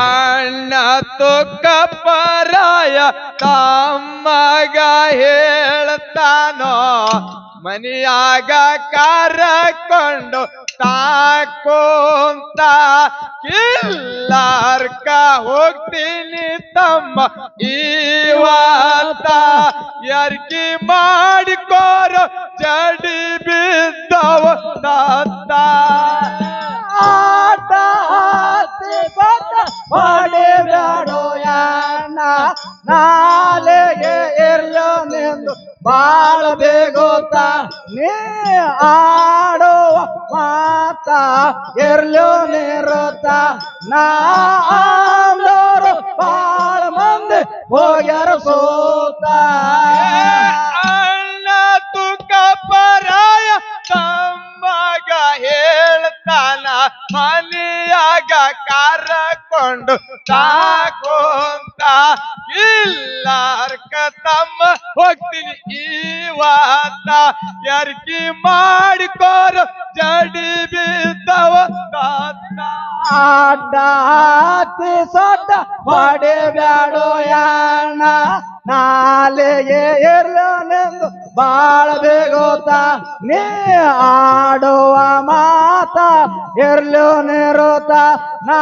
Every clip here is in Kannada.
ಅಣ್ಣ ತುಕ್ಕ ಪರಾಯ ತಮ್ಮಗ ಹೇಳ್ತಾನೋ? ಮನಿಯಾಗ ಕರಕೊಂಡು ತಾಕೋಂತ ಕಿಲ್ಲಾರ್ಕ ಹೋಗ್ತೀನಿ ತಮ್ಮ ಇವತ್ತ ಯರ್ಕಿ ಮಾಡಿಕೋರ ಬಾಳ ಬೇಗೋತ. ನೀ ಆಡೋ ಮಾತ ಎರ್ಲೋ ನೇರೋತ. ನಾಡೋರು ಬಾಳ ಮಂದಿ ಹೋಗ್ಯಾರ ಸೋತ. ಅಣ್ಣ ತುಕ ಪರಾಯ ತಮ್ಮಗ ಹೇಳ್ತಾನ, ಮನೆಯಾಗ ಕರಕೊಂಡು ತಾಕೋಂತ ಇಲ್ಲಾರ್ಕ ತಮ್ಮ ಹೋಗ್ತೀನಿ ಇವತ್ತ ಯಾರಿಕಿ ಮಾಡಿಕೋರ ಜಡಿ ಬಿದ್ದವ ತಾತ. ಆಟ ಹತ್ತಿ ಸೊಟ್ಟ ಹೊಡಿಬ್ಯಾಡೋ ಯಾಣ ನಾಲೆಗೆ ಇರ್ಲನೆಂದು ಬಾಳ ಬೇಗೋತ. ನೀ ಆಡುವ ಮಾತ ಇರ್ಲು ನಿರುತ ನಾ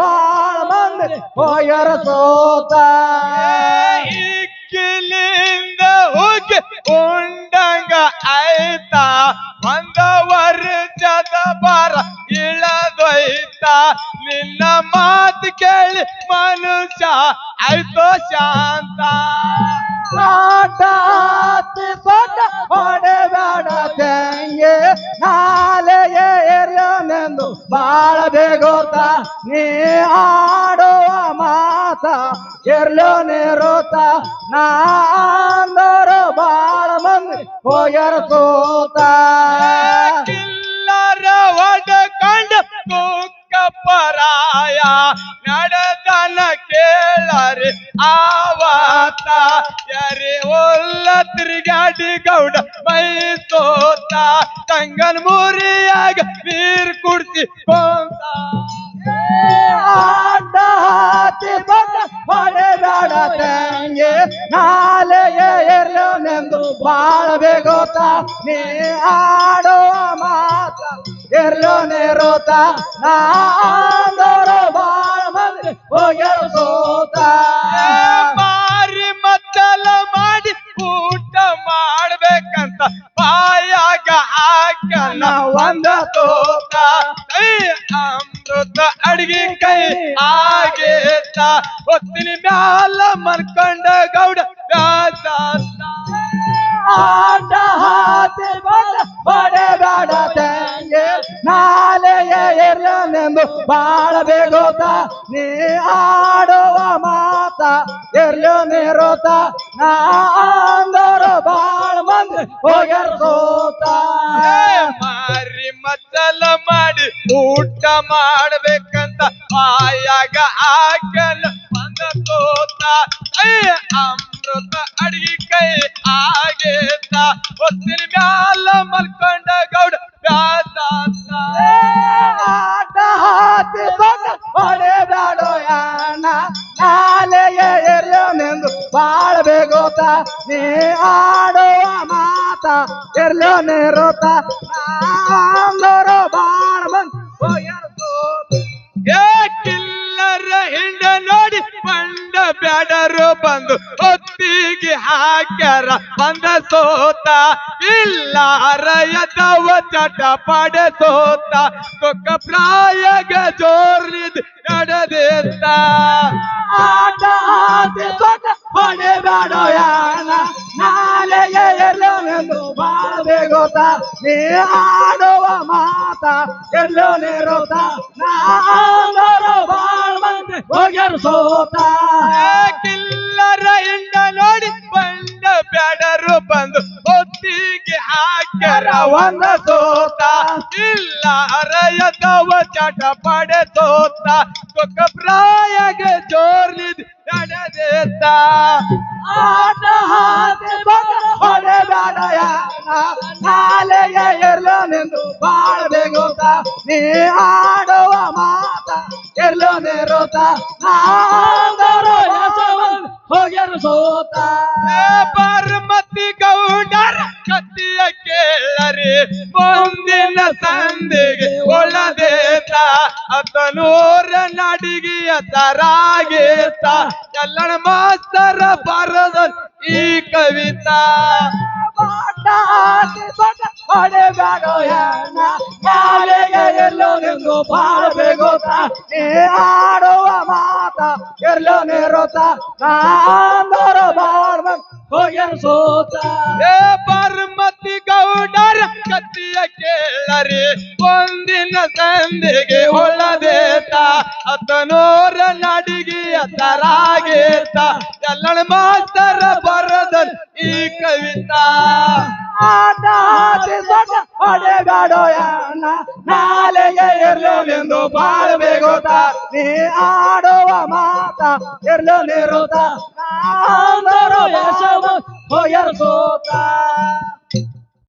ಬಾಳ ಮಂದಿ ಹೋಗ್ಯಾರ ಸೋತ? ಇಕ್ಕಿಲಿಂದ ಹೋಗಿ ಉಂಡಂಗ ಆಯ್ತ ಒಂದ ವರ್ಷದ ಬಾರ ಇಳದೊಯ್ತ. ನಿನ್ನ ಮಾತು ಕೇಳಿ ಮನುಷ್ಯ ಆಯ್ತೋ ಶಾಂತ? ಆಟ ಹತ್ತಿ ಸೊಟ್ಟ ಹೊಡೆಬೇಡ ತೆಂಗೆ. ಇರ್ಲನೆಂದು ಬಾಳ ಬೇಗೋತ ನೀ ಆಡುವ ನಿರುತ ನಾ ಅಂದರು ಬಾಳ ಮಂದಿ ಹೋಗ್ಯಾರ ಸೋತ. ಕಿಲ್ಲರ ಒಡಕೊಂಡ ಕುಕ್ಕ ಪರಾಯ ನಡೆದನ ಕೇಳರಿ ಆವಾತ. ಯರಿ ಒಲ್ಲ ತಿರುಗಾಡಿ ಗೌಡ ಮೈ ಸೋತ. ತಂಗನ್ ಮುರಿಯಾಗ ನೀರ್ ಕುಡ್ಸಿ ಕೊಂತ ಆಟ ಹಾಕಿ ಬಂದ ತೆಂಗೆ ನಾಲೆಗೆ ಇರ್ಲನೆಂದು ಬಾಳ ಬೇಗೋತ ನೀ ಆಡುವ ಮಾತ ಇರ್ಲು ನಿರುತ ನಾಂದರ ಬಾಳ ಮಂದಿ ಹೋಗ್ಯಾರ ಸೋತ. ಬಾರಿ ಮಚ್ಚಲ ಮಾಡಿ ಊಟ ಮಾಡ್ಬೇಕಂತ ಬಾಯಾಗ ಹಾಕನ ಒಂದ ತೋತ. ಕೈ ಅಮೃತ ಅಡಿಗೆ ಕೈ ಆಗೇತ ಒತ್ತಿನ ಬಾಳ ಬೇಗೋತ ನೀ ಆಡುವ ಮಾತ ಎಲ್ಲೋ ನೀರೋತ, ನಾ ಅಂದರು ಬಾಳ ಮಂದಿ ಹೋಗ್ಯಾರ ಸೋತ ಮಾರಿ ಮಚ್ಚಲ ಮಾಡಿ ಊಟ ಮಾಡ್ಬೇಕಂತ ಆಯಾಗ ಆಗಲ್ಲ ಬಂದ ತೋತ ಅಮೃತ ಅಡಿಗೆ ಕೈ ಆಗೇತ ಒತ್ತಿನ ಮ್ಯಾಲ ಮಲ್ಕೊಂಡ ಗೌಡ ವ್ಯಾಸ ಬೇಗೋತ ನೀ ಆಡುವ ಮಾತ ಬಾಳ ಮಂದಿ. ಹೋಗ್ಯಾರ ಸೋತ ಏ, ಕಿಲ್ಲರ ಹಿಂಡ ನೋಡಿ ಬಂಡ ಬ್ಯಾಡರು ಬಂದು, ಹೊತ್ತಿಗೆ ಹಾಕ್ಯಾರ ಬಂದ ಸೋತ. ಇಲ್ಲ ರಯದವ ಚಟ ಪಡ ಸೋತ. ಕೊಕ್ಕ ಪ್ರಾಯಗ ಜೋರ್ನಿದ್ ನಡೆದೇತ ನೀ ಆಡುವ ಮಾತ ಎಲ್ಲೋ ನಿರೋತ ನಾಂದರು ಬಾಳ ಮಂದಿ ಹೋಗ್ಯಾರ ಸೋತ. ಕಿಲ್ಲರ ಇಂದ ನೋಡಿ ಬಂದ ಬ್ಯಾಡರು ಬಂದು ಹೊತ್ತಿಗೆ ಹಾಕ್ಯಾರ ಒಂದ ಸೋತ. ಇಲ್ಲ ಅರಯದವ ಚಟ ಪಡೆ ಸೋತ. ಕೊಕ್ಕ ಪ್ರಾಯಗೆ ಜೋರ್ನಿದ್ ನಡೆದೇತ. ಆಟ ಮಾತ ನಿರುತ ಹೋಗ್ಯರು ಸೋತ. ಪಾರ್ವತಿ ಗೌಡರ ಕತ್ತಿಯ ಕೇಳರಿ. ಮುಂದಿನ ಸಂದಿಗೆ ಒಳದೇತ. ಅತನೂರ ನಡಿಗೆಯ ತರಾಗೇತ. ಎಲ್ಲಣ ಮಾಸ್ತರ ಬರದ ಈ ಕವಿತಾ. ಬಾಡ ಬೇಡೋ ಯಾನ ನಾಳೆಗೆ ಎಲ್ಲೋ ನಿಂದು ಬಾಳ್ಬೇಗೋತ ನಾಂದರು ಬಾಳ್ಬೇಕು ಹೋಗ್ಯರು ಸೋತ ಏ ಪಾರ್ವತಿ ಗೌಡರ ಕತ್ತಿಯ ಕೇಳರಿ ಒಂದಿನ ಸಂದಿಗೆ ಒಳದೇತ ಹತ್ತನೂರ ನಡಿಗೆಯ ತರಾಗೇತ ಎಲ್ಲಣ ಮಾಸ್ತರ ಬರದ ಈ ಕವಿತಾ ಆಟ ಆಡಿ ನಾಲೆಗೆ ಇರ್ಲೋನೆಂದು ನಿಂದು ಬಾಳ್ಬೇಗೋತ ನೀ ಆಡುವ ಮಾತ ಇರ್ಲು ನಿರುತ ನಾಂದರು ಯಶವ ಹೋಯರ್ ಸೋತ